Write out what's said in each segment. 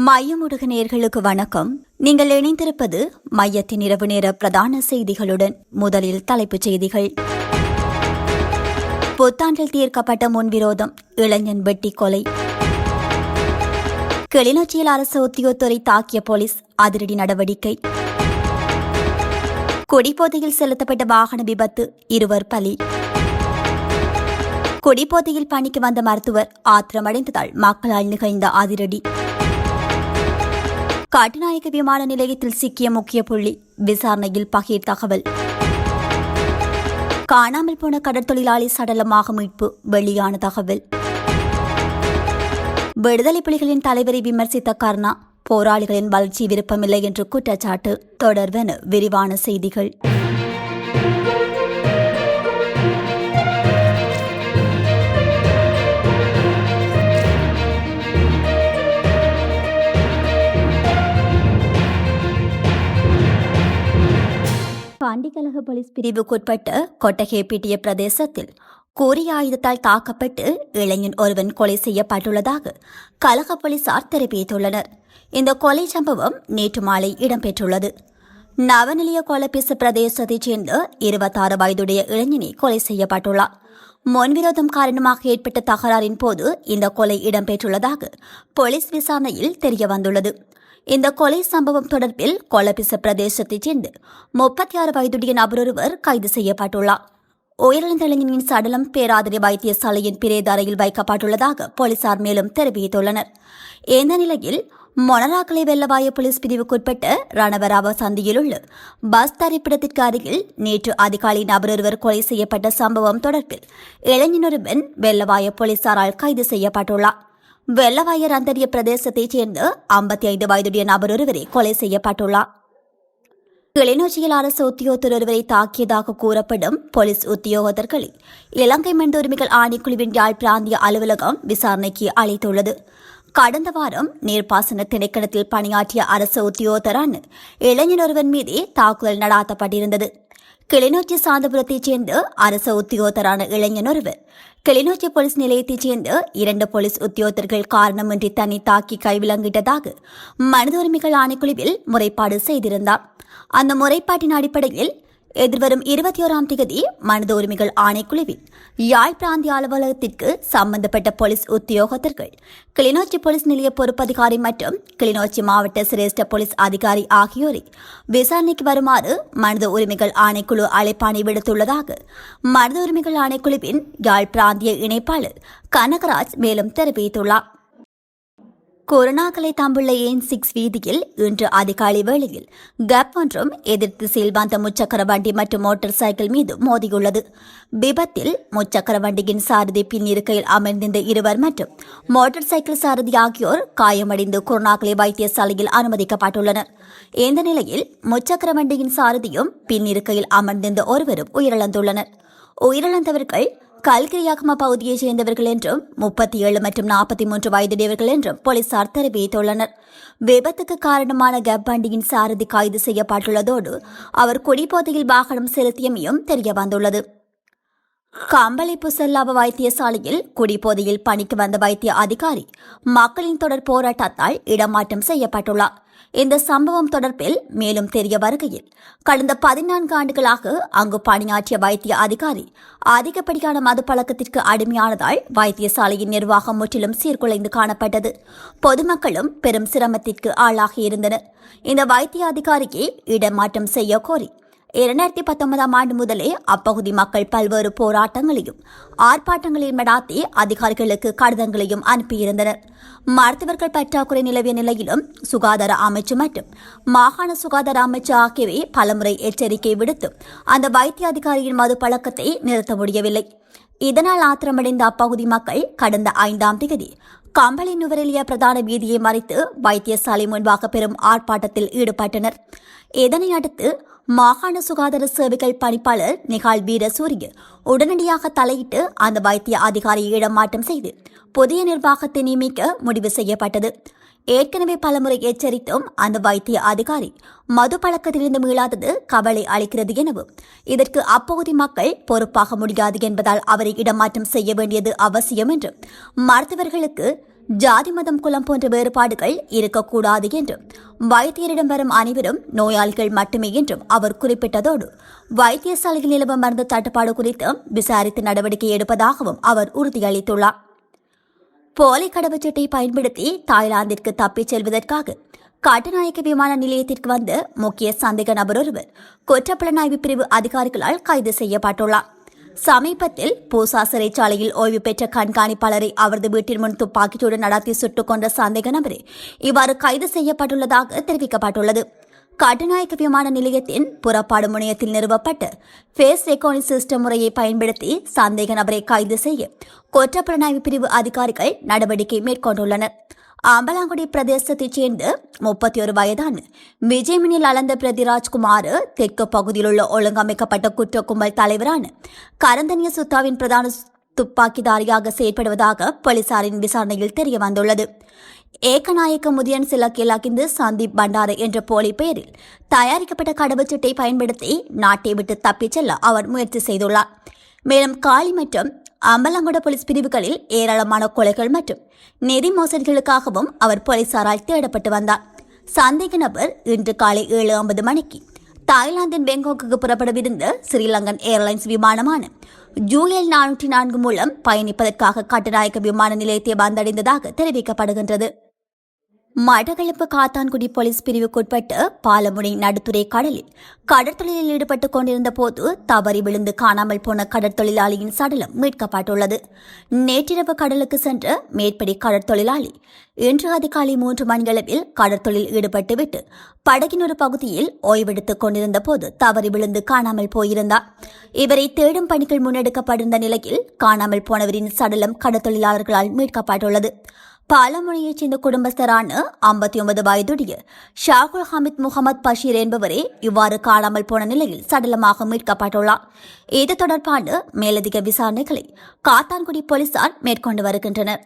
மையமுடுக நேர்களுக்கு வணக்கம். நீங்கள் இணைந்திருப்பது மையத்தின் இரவு நேர பிரதான செய்திகளுடன் முதலில் தலைப்புச் செய்திகள். புத்தாண்டில் தீர்க்கப்பட்ட முன்விரோதம் இளைஞன் வெட்டி கொலை. கிளிநொச்சியில் அரசு உத்தியோகத்துறை தாக்கிய போலீஸ் அதிரடி நடவடிக்கை. குடிபோதையில் செலுத்தப்பட்ட வாகன விபத்து இருவர் பலி. குடிபோதையில் பணிக்கு வந்த மருத்துவர் ஆத்திரமடைந்ததால் மக்களால் நிகழ்ந்த அதிரடி. காட்டுநாயக்க விமான நிலையத்தில் சிக்கிய முக்கிய புள்ளி விசாரணையில் பகீர் தகவல். காணாமல் போன கடற்தொழிலாளி சடலமாக மீட்பு வெளியான தகவல். விடுதலை புலிகளின் தலைவரை விமர்சித்த கர்ணா போராளிகளின் வளர்ச்சி விருப்பமில்லை என்று குற்றச்சாட்டு தொடர்வென விரிவான செய்திகள். போலீஸ் பிரிவுக்குட்பட்ட பிட்டிய பிரதேசத்தில் கூறிய ஆயுதத்தால் தாக்கப்பட்டு இளைஞன் ஒருவன் கொலை செய்யப்பட்டுள்ளதாக கலக போலீசார் தெரிவித்துள்ளனர். இந்த கொலை சம்பவம் நேற்று மாலை இடம்பெற்றுள்ளது. நவநிலைய கொலப்பிசு பிரதேசத்தைச் சேர்ந்த இருபத்தாறு வயதுடைய இளைஞனை கொலை செய்யப்பட்டுள்ளார். முன்விரோதம் காரணமாக ஏற்பட்ட தகராறின் போது இந்த கொலை இடம்பெற்றுள்ளதாக போலீஸ் விசாரணையில் தெரியவந்துள்ளது. இந்த கொலை சம்பவம் தொடர்பில் கொலபிச பிரதேசத்தைச் சேர்ந்து முப்பத்தி ஆறு வயதுடைய நபரொருவர் கைது செய்யப்பட்டுள்ளார். உயிரிழந்த இளைஞனின் சடலம் பேராதரி வைத்தியசாலையின் பிரேத அறையில் வைக்கப்பட்டுள்ளதாக போலீசார் மேலும் தெரிவித்துள்ளனர். இந்த நிலையில் மொனராக்கலை வெள்ளவாய போலீஸ் பிரிவுக்குட்பட்ட ரணவராவ சந்தியில் உள்ள பஸ் தரிப்பிடத்திற்கு அருகில் நேற்று அதிகாலை நபரொருவர் கொலை செய்யப்பட்ட சம்பவம் தொடர்பில் இளைஞனொருவன் வெள்ளவாய போலீசாரால் கைது செய்யப்பட்டுள்ளார். வெள்ளவாயர் அந்தரிய பிரதேசத்தைச் சேர்ந்த ஐம்பத்தி ஐந்து வயதுடைய நபர் ஒருவரை கொலை செய்யப்பட்டுள்ளார். கிளிநொச்சியில் அரசு உத்தியோகத்தர் ஒருவரை தாக்கியதாக கூறப்படும் போலீஸ் உத்தியோகத்தர்களை இலங்கை மனித உரிமைகள் ஆணைக்குழுவின் யாழ் பிராந்திய அலுவலகம் விசாரணைக்கு அழைத்துள்ளது. கடந்த வாரம் நீர்ப்பாசன திணைக்களத்தில் பணியாற்றிய அரசு உத்தியோகத்தரான இளைஞர் ஒருவன் மீதே தாக்குதல் நடாத்தப்பட்டிருந்தது. கிளிநொச்சி சாந்தபுரத்தைச் சேர்ந்த அரச உத்தியோகரான இளைஞன் ஒருவர். கிளிநொச்சி போலீஸ் நிலையத்தைச் சேர்ந்த இரண்டு போலீஸ் உத்தியோகத்தர்கள் காரணமின்றி தன்னை தாக்கி கைவிலங்கிட்டதாக மனித உரிமைகள் ஆணைக்குழுவில் முறைப்பாடு செய்திருந்தார். அந்த முறைப்பாட்டின் அடிப்படையில் எதிர்வரும் இருபத்தி ஓராம் தேதி மனித உரிமைகள் ஆணைக்குழுவில் யாழ் பிராந்திய அலுவலகத்திற்கு சம்பந்தப்பட்ட போலீஸ் உத்தியோகத்தர்கள் கிளிநொச்சி போலீஸ் நிலைய பொறுப்பதிகாரி மற்றும் கிளிநொச்சி மாவட்ட சிரேஷ்ட போலீஸ் அதிகாரி ஆகியோரை விசாரணைக்கு வருமாறு மனித உரிமைகள் ஆணைக்குழு அழைப்பாணை விடுத்துள்ளதாக மனித உரிமைகள் ஆணைக்குழுவின் யாழ் பிராந்திய இணைப்பாளர் கனகராஜ் மேலும் தெரிவித்துள்ளார். கொரோனாக்களை தம்புள்ள ஏன் சிக்ஸ் வீதியில் இன்று அதிகாலை வேளையில் கேப் ஒன்றும் எதிர்த்து செல்வாந்த முச்சக்கர வண்டி மற்றும் மோட்டார் சைக்கிள் மீது மோதியுள்ளது. விபத்தில் முச்சக்கர வண்டியின் சாரதி பின் இருக்கையில் அமர்ந்திருந்த இருவர் மற்றும் மோட்டார் சைக்கிள் சாரதி ஆகியோர் காயமடைந்து கொரோனாக்களை வைத்தியசாலையில் அனுமதிக்கப்பட்டுள்ளனர். இந்த நிலையில் முச்சக்கர வண்டியின் சாரதியும் பின் இருக்கையில் அமர்ந்திருந்த ஒருவரும் உயிரிழந்துள்ளனர். உயிரிழந்தவர்கள் கல்கிரியாகம பகுதியைச் சேர்ந்தவர்கள் என்றும் முப்பத்தி ஏழு மற்றும் நாற்பத்தி மூன்று வயதுடையவர்கள் என்றும் போலீசார் தெரிவித்துள்ளனர். விபத்துக்கு காரணமான கப் வண்டியின் சாரதி கைது செய்யப்பட்டுள்ளதோடு அவர் குடிபோதையில் வாகனம் செலுத்தியமையும் தெரியவந்துள்ளது. கம்பளி புசல்லாவ வைத்தியசாலையில் குடிபோதையில் பணிக்கு வந்த வைத்திய அதிகாரி மக்களின் தொடர் போராட்டத்தால் இடமாற்றம் செய்யப்பட்டுள்ளார். இந்த சம்பவம் தொடர்பில் மேலும் தெரிய வருகையில் கடந்த பதினான்கு ஆண்டுகளாக அங்கு பணியாற்றிய வைத்திய அதிகாரி அதிகப்படியான மது பழக்கத்திற்கு அடிமையானதால் வைத்தியசாலையின் நிர்வாகம் முற்றிலும் சீர்குலைந்து காணப்பட்டது. பொதுமக்களும் பெரும் சிரமத்திற்கு ஆளாகியிருந்தனர் இந்த வைத்திய அதிகாரிக்கு இடமாற்றம் செய்ய கோரி இரண்டாயிரத்தி பத்தொன்பதாம் ஆண்டு முதலே அப்பகுதி மக்கள் பல்வேறு போராட்டங்களையும் ஆர்ப்பாட்டங்களையும் நடாத்தி அதிகாரிகளுக்கு கடிதங்களையும் அனுப்பியிருந்தனர். மருத்துவர்கள் பற்றாக்குறை நிலவிய நிலையிலும் சுகாதார அமைச்சு மற்றும் மாகாண சுகாதார அமைச்சு ஆகியவை பலமுறை எச்சரிக்கை விடுத்தும் அந்த வைத்திய அதிகாரியின் மது பழக்கத்தை நிறுத்த முடியவில்லை. இதனால் ஆத்திரமடைந்த அப்பகுதி மக்கள் கடந்த ஐந்தாம் தேதி கம்பளி நுவரெலிய பிரதான வீதியை மறைத்து வைத்தியசாலை முன்பாக பெரும் ஆர்ப்பாட்டத்தில் ஈடுபட்டனர். இதனை அடுத்து மாகாண சுகாதார சேவைகள் பணிப்பாளர் நிகால் வீரசூரிய உடனடியாக தலையிட்டு அந்த வைத்திய அதிகாரியை இடமாற்றம் செய்து புதிய நிர்வாகத்தை நியமிக்க முடிவு செய்யப்பட்டது. ஏற்கனவே பலமுறை எச்சரித்தும் அந்த வைத்திய அதிகாரி மது பழக்கத்திலிருந்து மீளாதது கவலை அளிக்கிறது எனவும் இதற்கு அப்பகுதி மக்கள் பொறுப்பாக முடியாது என்பதால் அவரை இடமாற்றம் செய்ய வேண்டியது அவசியம் என்றும் மருத்துவர்களுக்கு ஜாதி மதம் குலம் போன்ற வேறுபாடுகள் இருக்கக்கூடாது என்றும் வைத்தியரிடம் வரும் அனைவரும் நோயாளிகள் மட்டுமே என்றும் அவர் குறிப்பிட்டதோடு வைத்தியசாலையில் நிலவும் மருந்து தட்டுப்பாடு குறித்து விசாரித்து நடவடிக்கை எடுப்பதாகவும் அவர் உறுதியளித்துள்ளார். போலி கடவுச்சீட்டை பயன்படுத்தி தாய்லாந்திற்கு தப்பிச் செல்வதற்காக கட்டுநாயக்க விமான நிலையத்திற்கு வந்த முக்கிய சந்தேக நபர் ஒருவர் குற்றப்புலனாய்வு பிரிவு அதிகாரிகளால் கைது செய்யப்பட்டுள்ளார். சமீபத்தில் பூசா சிறைச்சாலையில் ஓய்வு பெற்ற கண்காணிப்பாளரை அவரது வீட்டின் முன் துப்பாக்கிச்சூடு நடத்தி சுட்டுக் கொண்ட சந்தேக நபரே இவ்வாறு கைது செய்யப்பட்டுள்ளதாக தெரிவிக்கப்பட்டுள்ளது. கட்டுநாயக்க விமான நிலையத்தின் புறப்பாடு முனையத்தில் நிறுவப்பட்ட ஃபேஸ் ரெக்கார்டிங் சிஸ்டம் முறையை பயன்படுத்தி சந்தேக நபரை கைது செய்ய குற்றப்புலனாய்வு பிரிவு அதிகாரிகள் நடவடிக்கை மேற்கொண்டுள்ளனர். அம்பலாங்குடி பிரதேசத்தைச் சேர்ந்த முப்பத்தி ஒரு வயதான விஜயமினில் அளந்த பிரதிராஜ்குமார் தெற்கு பகுதியில் உள்ள ஒழுங்கமைக்கப்பட்ட குற்ற கும்பல் தலைவரான கரந்தனிய சுத்தாவின் பிரதான துப்பாக்கிதாரியாக செயற்படுவதாக போலீசாரின் விசாரணையில் தெரிய வந்துள்ளது ஏகநாயக்க முதியன் சிலக்கில் அகிந்து சந்தீப் பண்டார என்ற போலி பெயரில் தயாரிக்கப்பட்ட கடவுச்சீட்டை பயன்படுத்தி நாட்டை விட்டு தப்பிச் செல்ல அவர் முயற்சி செய்துள்ளார். மேலும் காளி மற்றும் அம்பலங்குட போலீஸ் பிரிவுகளில் ஏராளமான கொலைகள் மற்றும் நிதி மோசடிகளுக்காகவும் அவர் போலீசாரால் தேடப்பட்டு வந்தார். சந்தேக நபர் இன்று காலை ஏழு ஐம்பது மணிக்கு தாய்லாந்தின் பெங்காக்கு புறப்படவிருந்த ஸ்ரீலங்கன் ஏர்லைன்ஸ் விமானமான ஜூஎல் நானூற்றி நான்கு மூலம் பயணிப்பதற்காக கட்டுநாயக்க விமான நிலையத்தை வந்தடைந்ததாக தெரிவிக்கப்படுகின்றது. மடகளப்பு காத்தான்குடி போலீஸ் பிரிவுக்குட்பட்டு பாலமுனை நடுத்துறை கடலில் கடற்தொழிலில் ஈடுபட்டுக் கொண்டிருந்த போது தவறி விழுந்து காணாமல் போன கடற்தொழிலாளியின் சடலம் மீட்கப்பட்டுள்ளது. நேற்றிரவு கடலுக்கு சென்ற மேற்படி கடற்தொழிலாளி இன்று அதிகாலை மூன்று மணியளவில் கடற்தொழில் ஈடுபட்டுவிட்டு படகின் ஒரு பகுதியில் ஓய்வெடுத்துக் கொண்டிருந்த போது தவறி விழுந்து காணாமல் போயிருந்தார். இவரை தேடும் பணிகள் முன்னெடுக்கப்பட்டிருந்த நிலையில் காணாமல் போனவரின் சடலம் கடற்தொழிலாளர்களால் மீட்கப்பட்டுள்ளது. பாலமுனையைச் சேர்ந்த குடும்பஸ்தரான ஐம்பத்தி ஒன்பது வயதுடைய ஷாகுல் ஹமீத் முகமது பஷீர் என்பவரே இவ்வாறு காணாமல் போன நிலையில் சடலமாக மீட்கப்பட்டுள்ளார். இது தொடர்பான மேலதிக விசாரணைகளை காத்தான்குடி போலீசார் மேற்கொண்டு வருகின்றனர்.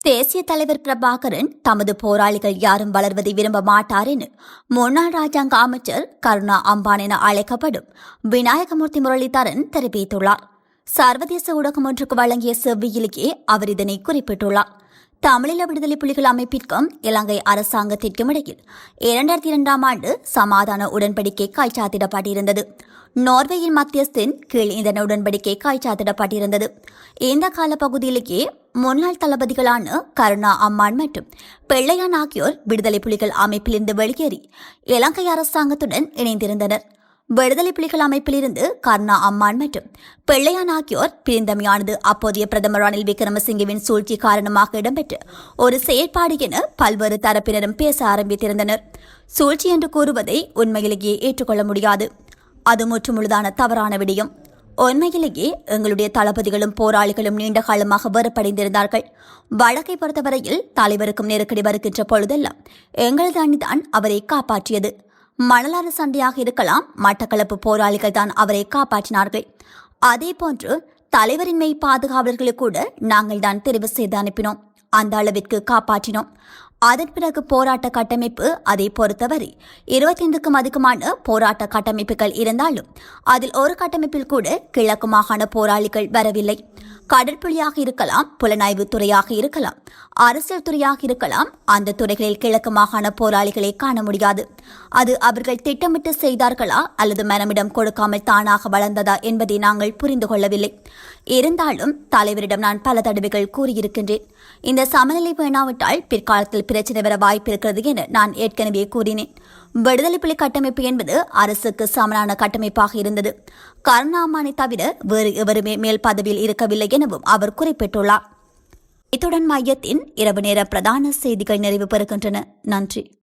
தேசிய தலைவர் பிரபாகரன் தமது போராளிகள் யாரும் வளர்வதை விரும்ப மாட்டார் என முன்னாள் ராஜாங்க அமைச்சர் கருணா அம்பான் என அழைக்கப்படும் விநாயகமூர்த்தி முரளிதரன் தெரிவித்துள்ளார். சர்வதேச ஊடகம் ஒன்றுக்கு வழங்கிய செவ்வியிலேயே அவர் இதனை குறிப்பிட்டுள்ளார். தமிழீழ விடுதலை புலிகள் அமைப்பிற்கும் இலங்கை அரசாங்கத்திற்கும் இடையில் இரண்டாயிரத்தி இரண்டாம் ஆண்டு சமாதான உடன்படிக்கை காய்ச்சாத்திடப்பட்டிருந்தது நார்வேயின் மத்தியஸ்தின் கீழ் இந்த உடன்படிக்கை காய்ச்சாத்திடப்பட்டிருந்தது இந்த காலப்பகுதியிலேயே முன்னாள் தளபதிகளான கருணா அம்மான் மற்றும் பிள்ளையான் ஆகியோர் விடுதலை புலிகள் அமைப்பிலிருந்து வெளியேறி இலங்கை அரசாங்கத்துடன் இணைந்திருந்தனர். விடுதலை புலிகள் அமைப்பிலிருந்து கர்ணா அம்மான் மற்றும் பிள்ளையான் ஆகியோர் பிரிந்தமையானது அப்போதைய பிரதமர் ரணில் விக்ரமசிங்கவின் சூழ்ச்சி காரணமாக இடம்பெற்ற ஒரு செயற்பாடு என பல்வேறு தரப்பினரும் பேச ஆரம்பித்திருந்தனர். சூழ்ச்சி என்று கூறுவதை உண்மையிலேயே ஏற்றுக்கொள்ள முடியாது. அது முற்றுமுழுதான தவறான விடயம். உண்மையிலேயே எங்களுடைய தளபதிகளும் போராளிகளும் நீண்ட காலமாக வேறுபடைந்திருந்தார்கள் வழக்கை பொறுத்தவரையில் தலைவருக்கும் நெருக்கடி வருகின்ற பொழுதெல்லாம் எங்களது அணிதான் அவரை காப்பாற்றியது. மணலாறு சண்டையாக இருக்கலாம். மட்டக்களப்பு போராளிகள் தான் அவரை காப்பாற்றினார்கள். அதே போன்று தலைவரின்மை பாதுகாவலர்களை கூட நாங்கள் தான் தெரிவு செய்து அனுப்பினோம். அந்த அளவிற்கு காப்பாற்றினோம். அதன் பிறகு போராட்ட கட்டமைப்பு அதை பொறுத்தவரை இருபத்தைந்துக்கும் அதிகமான போராட்ட கட்டமைப்புகள் இருந்தாலும் அதில் ஒரு கட்டமைப்பில் கூட கிழக்கு மாகாண போராளிகள் வரவில்லை. கடற்புலியாக இருக்கலாம் புலனாய்வு துறையாக இருக்கலாம் அரசியல் துறையாக இருக்கலாம் அந்த துறைகளில் கிழக்கு மாகாண போராளிகளை காண முடியாது. அது அவர்கள் திட்டமிட்டு செய்தார்களா அல்லது மனமிடம் கொடுக்காமல் தானாக வளர்ந்ததா என்பதை நாங்கள் புரிந்து கொள்ளவில்லை. இருந்தாலும் தலைவரிடம் நான் பல தடவைகள் கூறியிருக்கின்றேன். இந்த சமநிலை வேணாவிட்டால் பிற்காலத்தில் பிரச்சனை வர வாய்ப்பிருக்கிறது என நான் ஏற்கனவே கூறினேன். விடுதலை புலி கட்டமைப்பு என்பது அரசுக்கு சமனான கட்டமைப்பாக இருந்தது. கருணாமானை தவிர வேறு எவருமே மேல் பதவியில் இருக்கவில்லை எனவும் அவர் குறிப்பிட்டுள்ளார். இத்துடன் மையத்தின் இரவு நேர பிரதான செய்திகள் நிறைவு பெறுகின்றன. நன்றி.